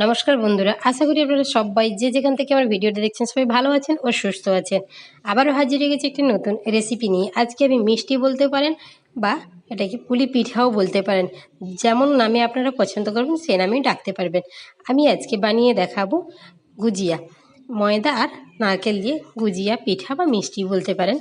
নমস্কার বন্ধুরা, আশা করি আপনারা সবাই যে যেখান থেকে আমার ভিডিওটা দেখছেন সবাই ভালো আছেন ও সুস্থ আছেন। আবারও হাজির হয়ে গেছে একটি নতুন রেসিপি নিয়ে। আজকে আমি মিষ্টি বলতে পারেন বা এটাকে পুলি পিঠাও বলতে পারেন। যেমন নামে আপনারা পছন্দ করবেন, সে নামেই ডাকতে পারবেন। আমি আজকে বানিয়ে দেখাবো গুজিয়া। ময়দা আর নারকেল দিয়ে গুজিয়া পিঠা বা মিষ্টি বলতে পারেন।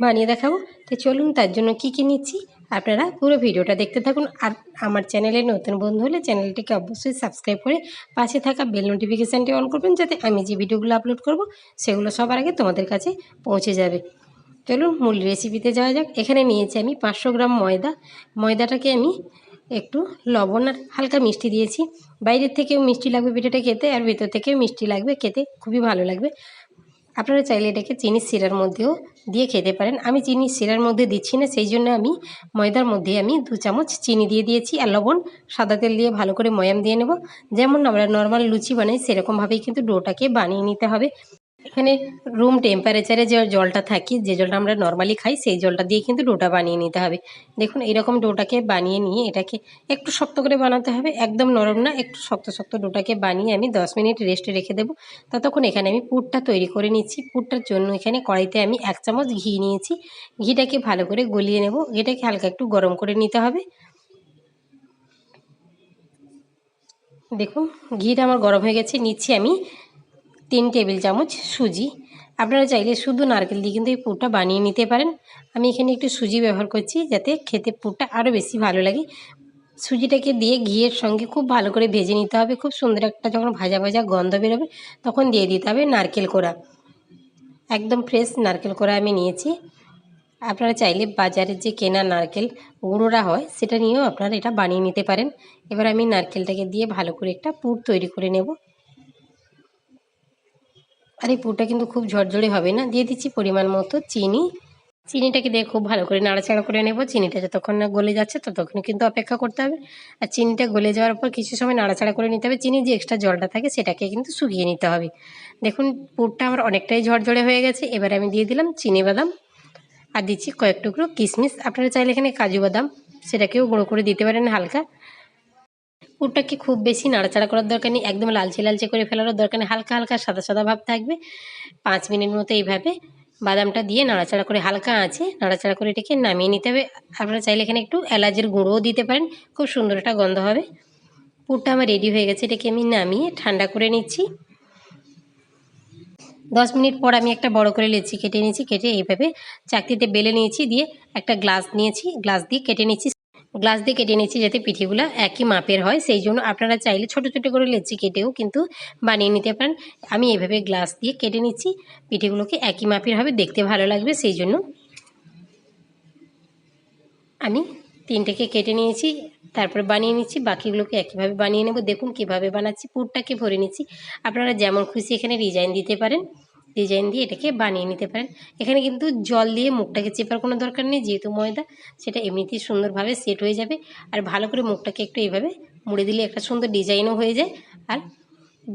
বানিয়ে দেখাবো। তো চলুন তার জন্য কি কী নিচ্ছি? আপনারা পুরো ভিডিওটা দেখতে থাকুন আর আমার চ্যানেলে নতুন বন্ধু হলে চ্যানেলটিকে অবশ্যই সাবস্ক্রাইব করে পাশে থাকা বেল নোটিফিকেশানটি অন করবেন যাতে আমি যে ভিডিওগুলো আপলোড করব সেগুলো সবার আগে তোমাদের কাছে পৌঁছে যাবে। চলুন মূল রেসিপিতে যাওয়া যাক। এখানে নিয়েছি আমি পাঁচশো গ্রাম ময়দা। ময়দাটাকে আমি একটু লবণ আর হালকা মিষ্টি দিয়েছি। বাইরের থেকেও মিষ্টি লাগবে পিঠাটা খেতে আর ভেতর থেকেও মিষ্টি লাগবে, খেতে খুবই ভালো লাগবে। আপনারা চাইলে এটাকে চিনি সিরার মধ্যেও দিয়ে খেতে পারেন। আমি চিনি সিরার মধ্যে দিচ্ছি না, সেই জন্য আমি ময়দার মধ্যে আমি দু চামচ চিনি দিয়ে দিয়েছি আর লবণ, সাদা তেল দিয়ে ভালো করে ময়াম দিয়ে নেব। যেমন আমরা নর্মাল লুচি বানাই, সেরকমভাবেই কিন্তু ডোটাকে বানিয়ে নিতে হবে। এখানে রুম টেম্পারেচারে যে জলটা থাকে, যে জলটা আমরা নর্মালি খাই, সেই জলটা দিয়ে কিন্তু ডোটা বানিয়ে নিতে হবে। দেখুন, এরকম ডোটাকে বানিয়ে নিয়ে এটাকে একটু শক্ত করে বানাতে হবে, একদম নরম না, একটু শক্ত শক্ত ডোটাকে বানিয়ে আমি দশ মিনিট রেস্টে রেখে দেবো। ততক্ষণ এখানে আমি পুরটা তৈরি করে নিচ্ছি। পুরটার জন্য এখানে কড়াইতে আমি এক চামচ ঘি নিয়েছি। ঘিটাকে ভালো করে গলিয়ে নেব। ঘিটাকে হালকা একটু গরম করে নিতে হবে। দেখুন, ঘিটা আমার গরম হয়ে গেছে। নিচ্ছি আমি তিন টেবিল চামচ সুজি। আপনারা চাইলে শুধু নারকেল দিয়ে কিন্তু এই পুরটা বানিয়ে নিতে পারেন। আমি এখানে একটু সুজি ব্যবহার করছি যাতে খেতে পুরটা আরও বেশি ভালো লাগে। সুজিটাকে দিয়ে ঘিয়ের সঙ্গে খুব ভালো করে ভেজে নিতে হবে। খুব সুন্দর একটা যখন ভাজা ভাজা গন্ধ বেরোবে, তখন দিয়ে দিতে হবে নারকেল কোড়া। একদম ফ্রেশ নারকেল কোড়া আমি নিয়েছি। আপনারা চাইলে বাজারের যে কেনা নারকেল গুঁড়োরা হয়, সেটা নিয়েও আপনারা এটা বানিয়ে নিতে পারেন। এবার আমি নারকেলটাকে দিয়ে ভালো করে একটা পুর তৈরি করে নেব। আর এই পুরটা কিন্তু খুব ঝরঝরে হবে না? দিয়ে দিচ্ছি পরিমাণ মতো চিনি। চিনিটাকে দিয়ে খুব ভালো করে নাড়াচাড়া করে নেব। চিনিটা যতক্ষণ না গলে যাচ্ছে ততক্ষণ কিন্তু অপেক্ষা করতে হবে। আর চিনিটা গলে যাওয়ার পর কিছু সময় নাড়াচাড়া করে নিতে হবে। চিনি যে এক্সট্রা জলটা থাকে সেটাকে কিন্তু শুকিয়ে নিতে হবে। দেখুন, পুরটা আমার অনেকটাই ঝরঝরে হয়ে গেছে। এবার আমি দিয়ে দিলাম চিনি বাদাম। আর দিচ্ছি কয়েক টুকরো কিশমিশ। আপনারা চাইলে এখানে কাজু বাদাম, সেটাকেও গুঁড়ো করে দিতে পারেন হালকা। পুরটাকে খুব বেশি নাড়াচাড়া করার দরকার নেই। একদম লালচে লালচে করে ফেলারও দরকার নেই। হালকা হালকা সাদা সাদা ভাব থাকবে। পাঁচ মিনিট মতো এইভাবে বাদামটা দিয়ে নাড়াচাড়া করে হালকা আছে নাড়াচাড়া করে এটাকে নামিয়ে নিতে হবে। আপনারা চাইলে এখানে একটু এলাচের গুঁড়োও দিতে পারেন। খুব সুন্দর একটা গন্ধ হবে। পুরটা আমার রেডি হয়ে গেছে। এটাকে আমি নামিয়ে ঠান্ডা করে নিচ্ছি। দশ মিনিট পর আমি একটা বড় করে লেচি কেটে নিয়েছি। কেটে এইভাবে চাকতিতে বেলে নিয়েছি, দিয়ে একটা গ্লাস নিয়েছি। গ্লাস দিয়ে কেটে নিচ্ছি গ্লাস দিয়ে কেটে নিচ্ছি যাতে পিঠেগুলো একই মাপের হয়। সেই জন্য আপনারা চাইলে ছোটো ছোটো করে লেচি কেটেও কিন্তু বানিয়ে নিতে পারেন। আমি এভাবে গ্লাস দিয়ে কেটে নিচ্ছি। পিঠেগুলোকে একই মাপের হবে, দেখতে ভালো লাগবে। সেই জন্য আমি তিনটেকে কেটে নিয়েছি, তারপরে বানিয়ে নিচ্ছি। বাকিগুলোকে একইভাবে বানিয়ে নেব। দেখুন কীভাবে বানাচ্ছি। পুরটাকে ভরে নিচ্ছি। আপনারা যেমন খুশি এখানে ডিজাইন দিতে পারেন। ডিজাইন দিয়ে এটাকে বানিয়ে নিতে পারেন। এখানে কিন্তু জল দিয়ে মুখটাকে চেপার কোনো দরকার নেই, যেহেতু ময়দা, সেটা এমনিতেই সুন্দরভাবে সেট হয়ে যাবে। আর ভালো করে মুখটাকে একটু এইভাবে মুড়ে দিলে একটা সুন্দর ডিজাইনও হয়ে যায়। আর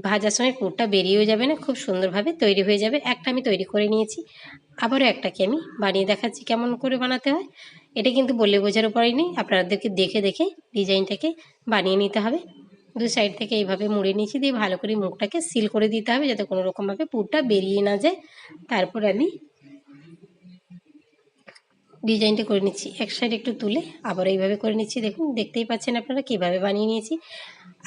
ভাজার সময় পুরটা বেরিয়েও যাবে না, খুব সুন্দরভাবে তৈরি হয়ে যাবে। একটা আমি তৈরি করে নিয়েছি। আবারও একটাকে আমি বানিয়ে দেখাচ্ছি কেমন করে বানাতে হয়। এটা কিন্তু বলে বোঝার উপরেই নেই। আপনাদেরকে দেখে দেখে ডিজাইনটাকে বানিয়ে নিতে হবে। দু সাইড থেকে এইভাবে মুড়ে নিয়েছি, দিয়ে ভালো করে মুখটাকে সিল করে দিতে হবে যাতে কোনো রকমভাবে পুরটা বেরিয়ে না যায়। তারপর আমি ডিজাইনটা করে নিচ্ছি। এক সাইড একটু তুলে আবার এইভাবে করে নিচ্ছি। দেখুন, দেখতেই পাচ্ছেন আপনারা কীভাবে বানিয়ে নিয়েছি।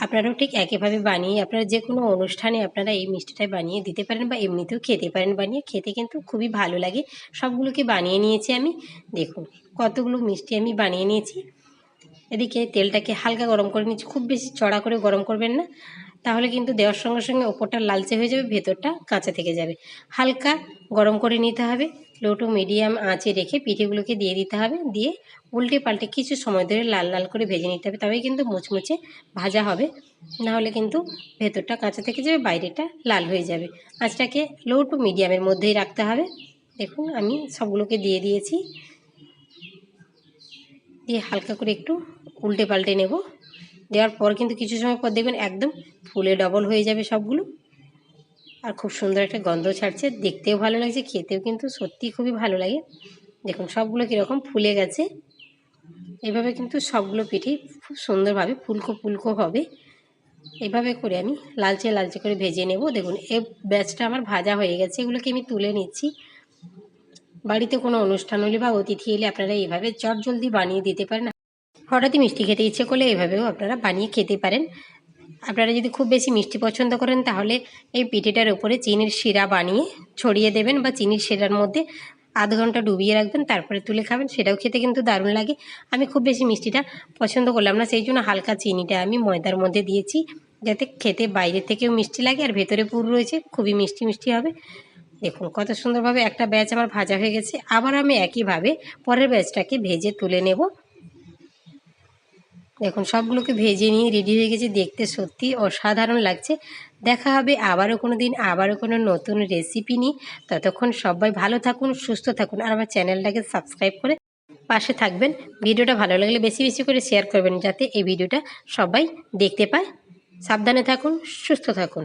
আপনারাও ঠিক একইভাবে বানিয়ে আপনারা যে কোনো অনুষ্ঠানে আপনারা এই মিষ্টিটাই বানিয়ে দিতে পারেন বা এমনিতেও খেতে পারেন। বানিয়ে খেতে কিন্তু খুবই ভালো লাগে। সবগুলোকে বানিয়ে নিয়েছি আমি। দেখুন, কতগুলো মিষ্টি আমি বানিয়ে নিয়েছি। এদিকে তেলটাকে হালকা গরম করে নিচ্ছি। খুব বেশি চড়া করে গরম করবেন না। তাহলে কিন্তু দেওয়ার সঙ্গে সঙ্গে ওপরটা লালচে হয়ে যাবে, ভেতরটা কাঁচা থেকে যাবে। হালকা গরম করে নিতে হবে। লো টু মিডিয়াম আঁচে রেখে পিঠেগুলোকে দিয়ে দিতে হবে। দিয়ে উল্টে পাল্টে কিছু সময় ধরে লাল লাল করে ভেজে নিতে হবে। তবেই কিন্তু মুচমুচে ভাজা হবে। নাহলে কিন্তু ভেতরটা কাঁচা থেকে যাবে, বাইরেটা লাল হয়ে যাবে। আঁচটাকে লো টু মিডিয়ামের মধ্যেই রাখতে হবে। দেখুন, আমি সবগুলোকে দিয়ে দিয়েছি। দিয়ে হালকা করে একটু উল্টে পাল্টে নেব। দেওয়ার পর কিন্তু কিছু সময় পর দেখবেন একদম ফুলে ডবল হয়ে যাবে সবগুলো। আর খুব সুন্দর একটা গন্ধ ছাড়ছে। দেখতেও ভালো লাগছে, খেতেও কিন্তু সত্যি খুবই ভালো লাগে। দেখুন, সবগুলো কীরকম ফুলে গেছে। এভাবে কিন্তু সবগুলো পিঠেই খুব সুন্দরভাবে ফুলকো ফুলকো হবে। এভাবে করে আমি লালচে লালচে করে ভেজে নেব। দেখুন, এ ব্যাচটা আমার ভাজা হয়ে গেছে, এগুলোকে আমি তুলে নিচ্ছি। বাড়িতে কোনো অনুষ্ঠান হলে বা অতিথি এলে আপনারা এইভাবে চট জলদি বানিয়ে দিতে পারেন। হঠাৎই মিষ্টি খেতে ইচ্ছে করলে এইভাবেও আপনারা বানিয়ে খেতে পারেন। আপনারা যদি খুব বেশি মিষ্টি পছন্দ করেন, তাহলে এই পিঠেটার উপরে চিনির শিরা বানিয়ে ছড়িয়ে দেবেন বা চিনির শিরার মধ্যে আধ ঘণ্টা ডুবিয়ে রাখবেন, তারপরে তুলে খাবেন। সেটাও খেতে কিন্তু দারুণ লাগে। আমি খুব বেশি মিষ্টিটা পছন্দ করলাম না, সেই জন্য হালকা চিনিটা আমি ময়দার মধ্যে দিয়েছি, যাতে খেতে বাইরে থেকেও মিষ্টি লাগে আর ভেতরে পুর রয়েছে, খুবই মিষ্টি মিষ্টি হবে। দেখুন কত সুন্দরভাবে একটা ব্যাচ আমার ভাজা হয়ে গেছে। আবার আমি একইভাবে পরের ব্যাচটাকে ভেজে তুলে নেব। দেখুন, সবগুলোকে ভেজে নিয়ে রেডি হয়ে গেছে দেখতে সত্যি অসাধারণ লাগছে। দেখা হবে আবারও কোনো দিন আবারও কোনো নতুন রেসিপি নিয়ে। ততক্ষণ সবাই ভালো থাকুন, সুস্থ থাকুন আর আমার চ্যানেলটাকে সাবস্ক্রাইব করে পাশে থাকবেন। ভিডিওটা ভালো লাগলে বেশি বেশি করে শেয়ার করবেন যাতে এই ভিডিওটা সবাই দেখতে পায়। সাবধানে থাকুন, সুস্থ থাকুন।